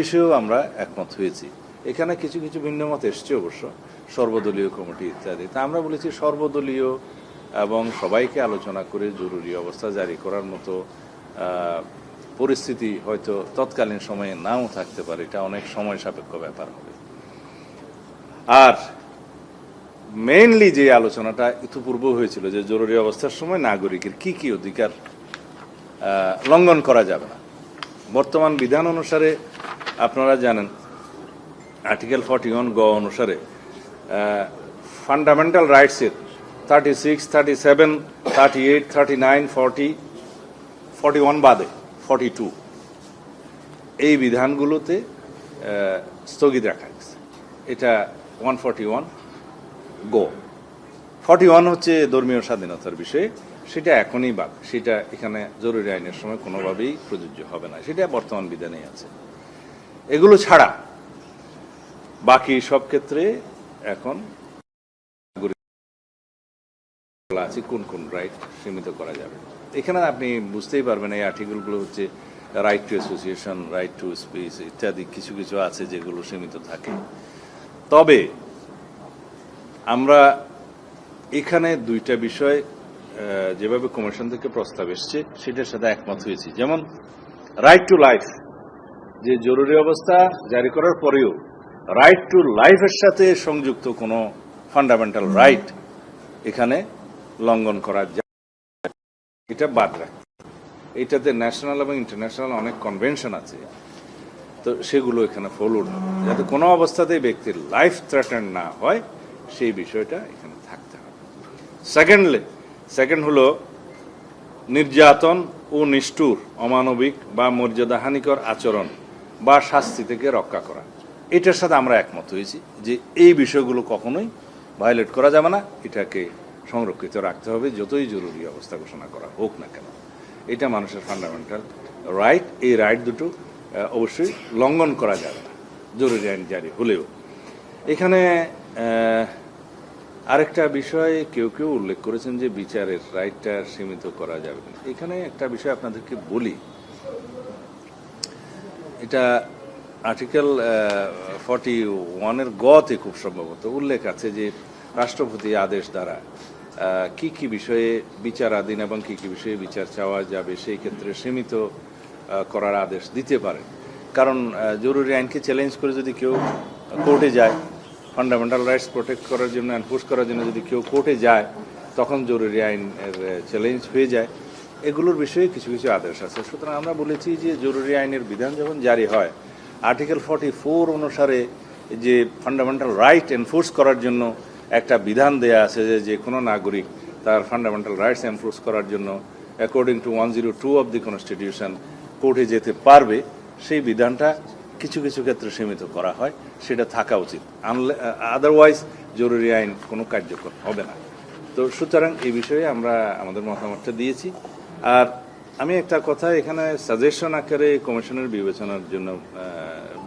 বিষয়েও আমরা একমত হয়েছি। এখানে কিছু কিছু ভিন্ন মত এসছে অবশ্য, সর্বদলীয় কমিটি ইত্যাদি। তা আমরা বলেছি সর্বদলীয় এবং সবাইকে আলোচনা করে জরুরি অবস্থা জারি করার মতো পরিস্থিতি হয়তো তৎকালীন সময়ে নাও থাকতে পারে। এটা অনেক সময় সাপেক্ষ ব্যাপার হবে। আর মেইনলি যে আলোচনাটা ইতিপূর্ব হয়েছিল যে জরুরি অবস্থার সময় নাগরিকের কি কি অধিকার লঙ্ঘন করা যাবে না। বর্তমান বিধান অনুসারে আপনারা জানেন আর্টিকেল ফর্টি ওয়ান গ অনুসারে fundamental রাইটসের thirty six thirty seven thirty eight thirty nine forty forty one বাদে ফর্টি টু এই বিধানগুলোতে স্থগিত রাখা গেছে এটা ওয়ান ফর্টি ওয়ান গো। ফর্টি ওয়ান হচ্ছে ধর্মীয় স্বাধীনতার বিষয়ে, সেটা এখনই বাদ, সেটা এখানে জরুরি আইনের সময় কোনোভাবেই প্রযোজ্য হবে না, সেটা বর্তমান বিধানেই আছে। এগুলো ছাড়া বাকি সব ক্ষেত্রে এখন আছে কোন কোন রাইট সীমিত করা যাবে। এখানে আপনি বুঝতেই পারবেন এই আর্টিকেলগুলো হচ্ছে right to association right to speech ইত্যাদি কিছু কিছু আছে যেগুলো সীমিত থাকে। তবে আমরা এখানে দুইটা বিষয় যেভাবে কমিশন থেকে প্রস্তাব এসছে, সেটার সাথে একমত হয়েছি। যেমন রাইট টু লাইফ যে জরুরি অবস্থা জারি করার পরেও রাইট টু লাইফের সাথে সংযুক্ত কোনো ফান্ডামেন্টাল রাইট এখানে লঙ্ঘন করা এটা বাদ রাখতে এটাতে ন্যাশনাল এবং ইন্টারন্যাশনাল অনেক কনভেনশন আছে। তো সেগুলো এখানে হবে যাতে কোনো অবস্থাতেই ব্যক্তির লাইফ থ্রেটেন না হয়, সেই বিষয়টা এখানে থাকতে হবে। সেকেন্ডলি সেকেন্ড হলো নির্যাতন ও নিষ্ঠুর, অমানবিক বা মর্যাদাহানিকর আচরণ। বা শাস্তি থেকে রক্ষা করা। এটার সাথে আমরা একমত হয়েছি যে এই বিষয়গুলো কখনোই ভায়োলেট করা যাবে না, এটাকে সংরক্ষিত রাখতে হবে, যতই জরুরি অবস্থা ঘোষণা করা হোক না কেন। এটা মানুষের ফান্ডামেন্টাল রাইট এই রাইট দুটো অবশ্যই লঙ্ঘন করা যাবে না, জরুরি আইন জারি হলেও। এখানে আরেকটা বিষয় কেউ কেউ উল্লেখ করেছেন যে বিচারের রাইটটা সীমিত করা যাবে এখানে একটা বিষয় আপনাদেরকে বলি এটা আর্টিকেল ফর্টি ওয়ানের গতে খুব সম্ভবত উল্লেখ আছে যে রাষ্ট্রপতি আদেশ দ্বারা কি কি বিষয়ে বিচারাধীন এবং কি কি বিষয়ে বিচার চাওয়া যাবে সেই ক্ষেত্রে সীমিত করার আদেশ দিতে পারে। কারণ জরুরি আইনকে চ্যালেঞ্জ করে যদি কেউ কোর্টে যায় ফান্ডামেন্টাল রাইটস প্রোটেক্ট করার জন্য এনফোর্স করার জন্য যদি কেউ কোর্টে যায়, তখন জরুরি আইনের চ্যালেঞ্জ হয়ে যায়। এগুলোর বিষয়ে কিছু কিছু আদেশ আছে। সুতরাং আমরা বলেছি যে জরুরি আইনের বিধান যখন জারি হয় আর্টিকেল ফর্টি ফোর অনুসারে যে ফান্ডামেন্টাল রাইট এনফোর্স করার জন্য একটা বিধান দেয়া আছে যে যে কোনো নাগরিক তার ফান্ডামেন্টাল রাইটস এনফোর্স করার জন্য according to one zero two of the constitution কোর্টে যেতে পারবে। সেই বিধানটা কিছু কিছু ক্ষেত্রে সীমিত করা হয়, সেটা থাকা উচিত। আনলে আদারওয়াইজ জরুরি আইন কোনো কার্যকর হবে না। তো সুতরাং এই বিষয়ে আমরা আমাদের মতামতটা দিয়েছি। আর আমি একটা কথা এখানে সাজেশন আকারে কমিশনের বিবেচনার জন্য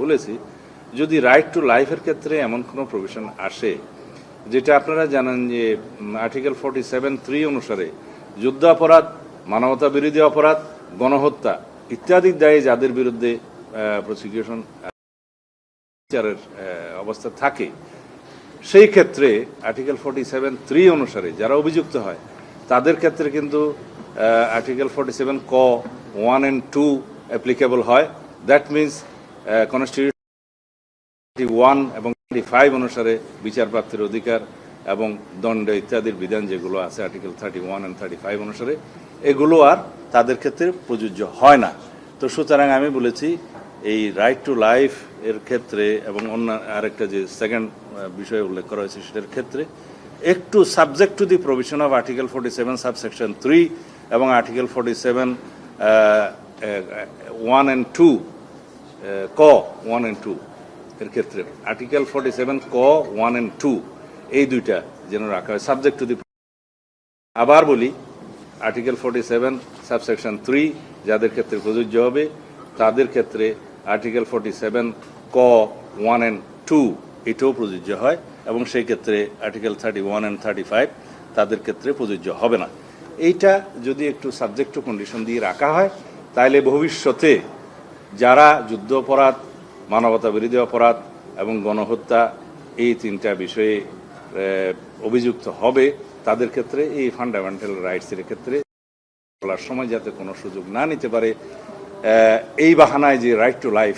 বলেছি। যদি রাইট টু লাইফের ক্ষেত্রে এমন কোনো প্রভিশন আসে, যেটা আপনারা জানেন যে আর্টিকেল ফর্টি সেভেন থ্রি অনুসারে যুদ্ধ অপরাধ, মানবতা বিরোধী অপরাধ, গণহত্যা ইত্যাদি দায়ে যাদের বিরুদ্ধে প্রসিকিউশন বিচারের অবস্থা থাকে, সেই ক্ষেত্রে আর্টিকেল ফর্টি সেভেন থ্রি অনুসারে যারা অভিযুক্ত হয়, তাদের ক্ষেত্রে কিন্তু আর্টিকেল ফর্টি সেভেন ক ওয়ান অ্যান্ড টু অ্যাপ্লিকেবল হয়। দ্যাট মিনস কনস্টিটিউশন ওয়ান এবং ফাইভ অনুসারে বিচার প্রাপ্তির অধিকার এবং দণ্ড ইত্যাদির বিধান যেগুলো আছে article thirty one and thirty five অনুসারে, এগুলো আর তাদের ক্ষেত্রে প্রযোজ্য হয় না। তো সুতরাং আমি বলেছি, এই রাইট টু লাইফ এর ক্ষেত্রে এবং অন্য আরেকটা যে সেকেন্ড বিষয়ে উল্লেখ করা হয়েছে সেটার ক্ষেত্রে, একটু subject to the provision of article forty seven subsection three এবং article forty seven one and two ক ওয়ান অ্যান্ড টু এর ক্ষেত্রে। আর্টিকেল ফর্টি সেভেন ক ওয়ান অ্যান্ড টু এই দুইটা যেন রাখা হয়। সাবজেক্ট টু দি আবার বলি article forty seven subsection three যাদের ক্ষেত্রে প্রযোজ্য হবে, তাদের ক্ষেত্রে আর্টিকেল ফর্টি সেভেন ক ওয়ান অ্যান্ড টু এটাও প্রযোজ্য হয় এবং সেই ক্ষেত্রে article thirty one and thirty five তাদের ক্ষেত্রে প্রযোজ্য হবে না। এইটা যদি একটু সাবজেক্ট টু কন্ডিশন দিয়ে রাখা হয় তাহলে ভবিষ্যতে যারা যুদ্ধ অপরাধ, মানবতা বিরোধী অপরাধ এবং গণহত্যা এই তিনটা বিষয়ে অভিযুক্ত হবে, তাদের ক্ষেত্রে এই ফান্ডামেন্টাল রাইটসের ক্ষেত্রে বলার সময় যাতে কোনো সুযোগ না নিতে পারে এই বাহানায় যে রাইট টু লাইফ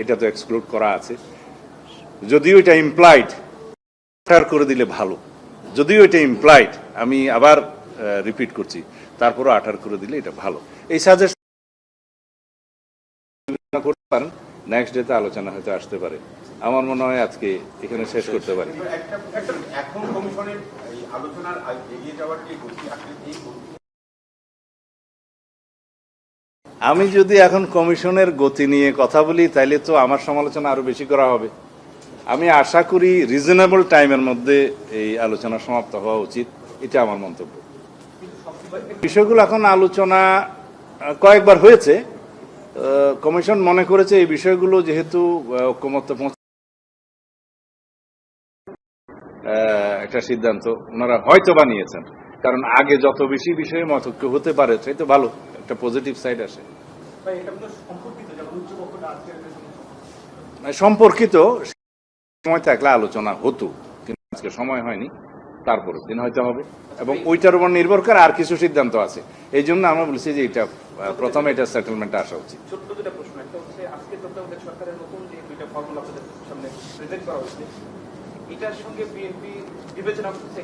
এটা তো এক্সক্লুড করা আছে। যদিও এটা ইমপ্লাইড করে দিলে ভালো। যদিও এটা ইমপ্লাইড আমি আবার রিপিট করছি। তারপরও আঠার করে দিলে এটা ভালো। এই সাজেশন করতে পারেন নেক্সট ডেতে আলোচনা হয়তো আসতে পারে। আমার মনে হয় আজকে এখানে শেষ করতে পারি। এখন কমিশনের আলোচনার এগিয়ে যাওয়ার আমি যদি এখন কমিশনের গতি নিয়ে কথা বলি তাইলে তো আমার সমালোচনা আরও বেশি করা হবে। আমি আশা করি রিজনেবল টাইমের মধ্যে এই আলোচনা সমাপ্ত হওয়া উচিত। এটা আমার মন্তব্য। বিষয়গুলো এখন আলোচনা কয়েকবার হয়েছে। কমিশন মনে করেছে এই বিষয়গুলো যেহেতু ঐক্যমত্য একটা সিদ্ধান্ত ওনারা হয়তো বানিয়েছেন। কারণ আগে যত বেশি বিষয়ে মতৈক্য হতে পারে সেই তো ভালো একটা পজিটিভ সাইড আসে। সম্পর্কিত সময় থাকলে আলোচনা হতো কিন্তু আজকে সময় হয়নি। তারপর দিন হয়তো হবে। এবং ওইটার উপর নির্ভর করে আর কিছু সিদ্ধান্ত আছে। এই জন্য আমরা বলছি যে এটা প্রথমে এটা সেটেলমেন্টে আসা উচিত। ছোট্ট হচ্ছে, আজকে সরকারের নতুন সামনে করা এটার সঙ্গে বিএনপি বিবেচনা করছে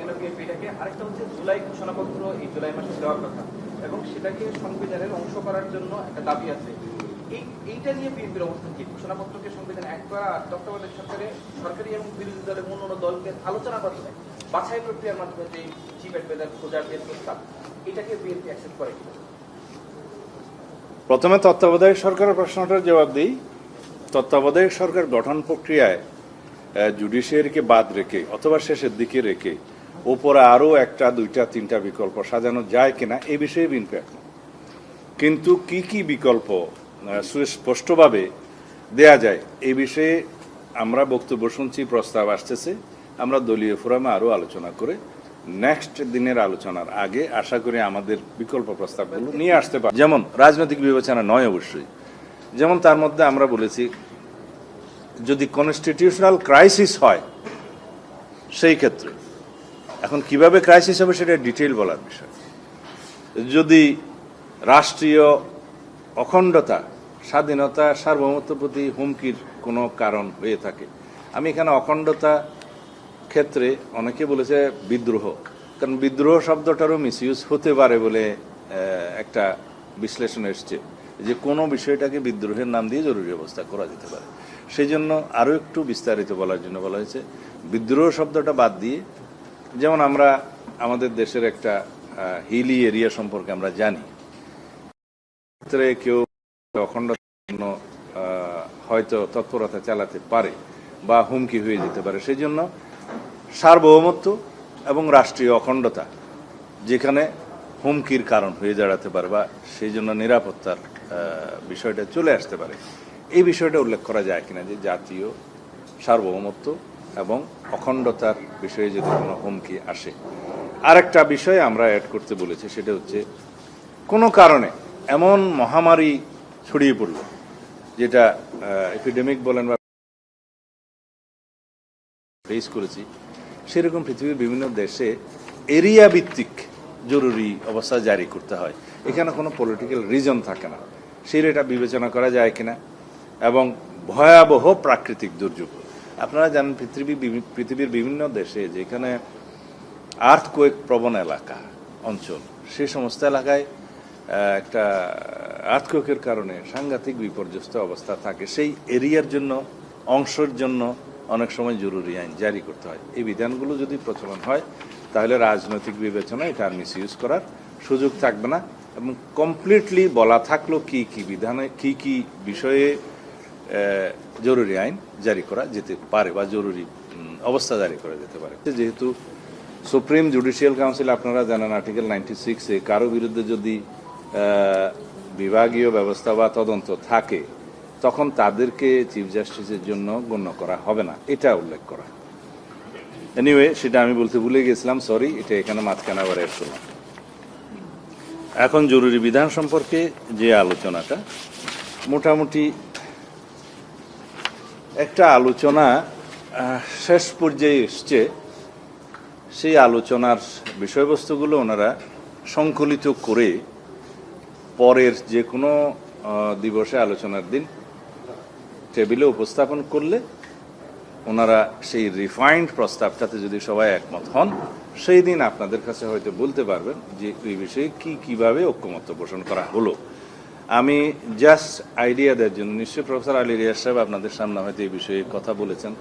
আরেকটা হচ্ছে, জুলাই ঘোষণাপত্র এই জুলাই মাসে দেওয়ার কথা। এবং সেটাকে সংবিধানের অংশ করার জন্য একটা দাবি আছে। এই, এইটা নিয়ে বিএনপির অবস্থান কি? সংবিধান এক করা, তত্ত্বাবধায়ক সরকারে, সরকারি এবং বিরোধী দলের দলকে মাধ্যমে বাছাই প্রক্রিয়ার মাধ্যমে যে চিফ অ্যাডভাইজার খোঁজার যে প্রস্তাব, এটাকে বিএনপি অ্যাকসেপ্ট করে প্রথমে তত্ত্বাবধায়ক সরকারের প্রশ্নটার জবাব দিই। তত্ত্বাবধায়ক সরকার গঠন প্রক্রিয়ায় জুডিশিয়ারিকে বাদ রেখে অথবা শেষের দিকে রেখে ওপরে আরও একটা, দুইটা, তিনটা বিকল্প সাজানো যায় কিনা, এ বিষয়ে একমত। কিন্তু কি কি বিকল্প সুস্পষ্টভাবে দেয়া যায়, এই বিষয়ে আমরা বক্তব্য শুনছি, প্রস্তাব আসতেছে। আমরা দলীয় ফোরামে আরও আলোচনা করে নেক্সট দিনের আলোচনার আগে আশা করি আমাদের বিকল্প প্রস্তাবগুলো নিয়ে আসতে পারি যেমন রাজনৈতিক বিবেচনা নয় অবশ্যই। যেমন তার মধ্যে আমরা বলেছি, যদি কনস্টিটিউশনাল ক্রাইসিস হয়, সেই ক্ষেত্রে। এখন কীভাবে ক্রাইসিস হবে সেটা ডিটেইল বলার বিষয়। যদি রাষ্ট্রীয় অখণ্ডতা, স্বাধীনতা, সার্বভৌমত্ব প্রতি হুমকির কোনো কারণ হয়ে থাকে। আমি এখানে অখণ্ডতা ক্ষেত্রে অনেকে বলেছে বিদ্রোহ, কারণ বিদ্রোহ শব্দটারও মিসইউজ হতে পারে বলে একটা বিশ্লেষণ এসছে যে কোনো বিষয়টাকে বিদ্রোহের নাম দিয়ে জরুরি অবস্থা করা যেতে পারে। সেই জন্য আরও একটু বিস্তারিত বলার জন্য বলা হয়েছে, বিদ্রোহ শব্দটা বাদ দিয়ে যেমন আমরা আমাদের দেশের একটা হিলি এরিয়া সম্পর্কে আমরা জানি ক্ষেত্রে কেউ জন্য হয়তো তৎপরতা চালাতে পারে বা হুমকি হয়ে যেতে পারে। সেই জন্য সার্বভৌমত্ব এবং রাষ্ট্রীয় অখণ্ডতা যেখানে হুমকির কারণ হয়ে দাঁড়াতে পারে বা সেই জন্য নিরাপত্তার বিষয়টা চলে আসতে পারে। এই বিষয়টা উল্লেখ করা যায় কিনা যে জাতীয় সার্বভৌমত্ব এবং অখণ্ডতার বিষয়ে যদি কোনো হুমকি আসে। আরেকটা বিষয় আমরা অ্যাড করতে বলেছি, সেটা হচ্ছে কোনো কারণে এমন মহামারী ছড়িয়ে পড়ল, যেটা এপিডেমিক বলেন বা ফেস করেছি, সেরকম পৃথিবীর বিভিন্ন দেশে এরিয়া ভিত্তিক জরুরি অবস্থা জারি করতে হয়। এখানে কোনো পলিটিক্যাল রিজন থাকে না। সেই এটা বিবেচনা করা যায় কিনা এবং ভয়াবহ প্রাকৃতিক দুর্যোগ। আপনারা জানেন পৃথিবী পৃথিবীর বিভিন্ন দেশে যেখানে আর্থকোয়েক প্রবণ এলাকা, অঞ্চল সেই সমস্ত এলাকায় একটা আর্থকোয়েকের কারণে সাংঘাতিক বিপর্যস্ত অবস্থা থাকে। সেই এরিয়ার জন্য, অংশের জন্য অনেক সময় জরুরি আইন জারি করতে হয়। এই বিধানগুলো যদি প্রচলন হয়, তাহলে রাজনৈতিক বিবেচনায় এটা আর মিসইউজ করার সুযোগ থাকবে না। এবং কমপ্লিটলি বলা থাকল কি কি বিধানে, কি কি বিষয়ে জরুরি আইন জারি করা যেতে পারে বা জরুরি অবস্থা জারি করা যেতে পারে। যেহেতু সুপ্রিম জুডিশিয়াল কাউন্সিল আপনারা জানেন আর্টিকেল নাইনটি সিক্সে কারও বিরুদ্ধে যদি বিভাগীয় ব্যবস্থা বা তদন্ত থাকে, তখন তাদেরকে চিফ জাস্টিসের জন্য গণ্য করা হবে না। এটা উল্লেখ করা। এনিওয়ে সেটা আমি বলতে ভুলে গেছিলাম সরি এটা এখানে মাঝখানে আবার অ্যাড করলাম। এখন জরুরি বিধান সম্পর্কে যে আলোচনাটা, মোটামুটি একটা আলোচনা শেষ পর্যায়ে এসছে। সেই আলোচনার বিষয়বস্তুগুলো ওনারা সংকলিত করে পরের যে কোনো দিবসে আলোচনার দিন টেবিলে উপস্থাপন করলে ওনারা সেই রিফাইন্ড প্রস্তাবটাতে যদি সবাই একমত হন, সেই দিন আপনাদের কাছে হয়তো বলতে পারবেন যে এই বিষয়ে কি কীভাবে ঐক্যমত্য পোষণ করা হলো। আমি জাস্ট আইডিয়া দেওয়ার জন্য, নিশ্চয়ই প্রফেসর আলী রিয়াজ সাহেব আপনাদের সামনে হয়তো এই বিষয়ে কথা বলেছেন।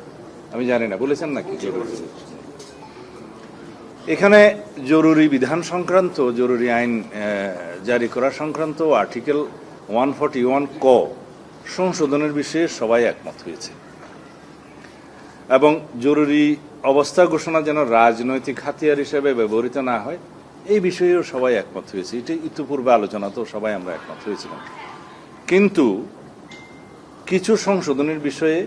আমি জানি না, বলেছেন নাকি? এখানে জরুরি বিধান সংক্রান্ত, জরুরি আইন জারি করা সংক্রান্ত আর্টিকেল ওয়ান ফর্টি ওয়ান ক সংশোধনের বিষয়ে সবাই একমত হয়েছে। এবং জরুরি অবস্থা ঘোষণা যেন রাজনৈতিক হাতিয়ার হিসেবে ব্যবহৃত না হয়, এই বিষয়েও সবাই একমত হয়েছে। এটি ইতিপূর্বে আলোচনাতেও সবাই আমরা একমত হয়েছিলাম। কিন্তু কিছু সংশোধনের বিষয়ে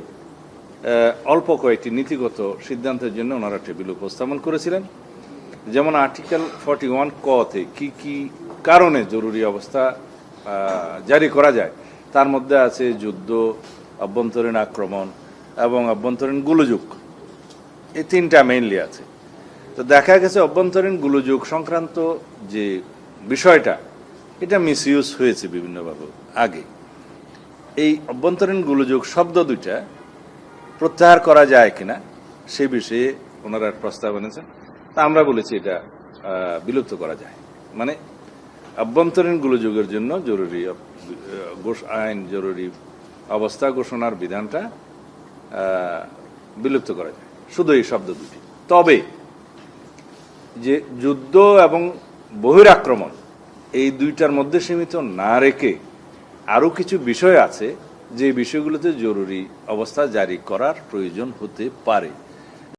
অল্প কয়েকটি নীতিগত সিদ্ধান্তের জন্য ওনারা টেবিল উপস্থাপন করেছিলেন। যেমন আর্টিকেল ফর্টি ওয়ান কতে কি কি কারণে জরুরি অবস্থা জারি করা যায়, তার মধ্যে আছে যুদ্ধ, অভ্যন্তরীণ আক্রমণ এবং অভ্যন্তরীণ গোলযোগ। এই তিনটা মেইনলি আছে। তো দেখা গেছে অভ্যন্তরীণ গোলযোগ সংক্রান্ত যে বিষয়টা, এটা মিসইউজ হয়েছে বিভিন্নভাবে আগে। এই অভ্যন্তরীণ গোলযোগ শব্দ দুইটা প্রত্যাহার করা যায় কিনা, সে বিষয়ে ওনারা প্রস্তাব এনেছেন। তা আমরা বলেছি এটা বিলুপ্ত করা যায়। মানে অভ্যন্তরীণ গোলযোগের জন্য জরুরি আইন জরুরি অবস্থা ঘোষণার বিধানটা বিলুপ্ত করা যায়। শুধু এই শব্দ দুটি। তবে, যে যুদ্ধ এবং বহিরাক্রমণ, এই দুইটার মধ্যে সীমিত না রেখে আরও কিছু বিষয় আছে, যে বিষয়গুলোতে জরুরি অবস্থা জারি করার প্রয়োজন হতে পারে।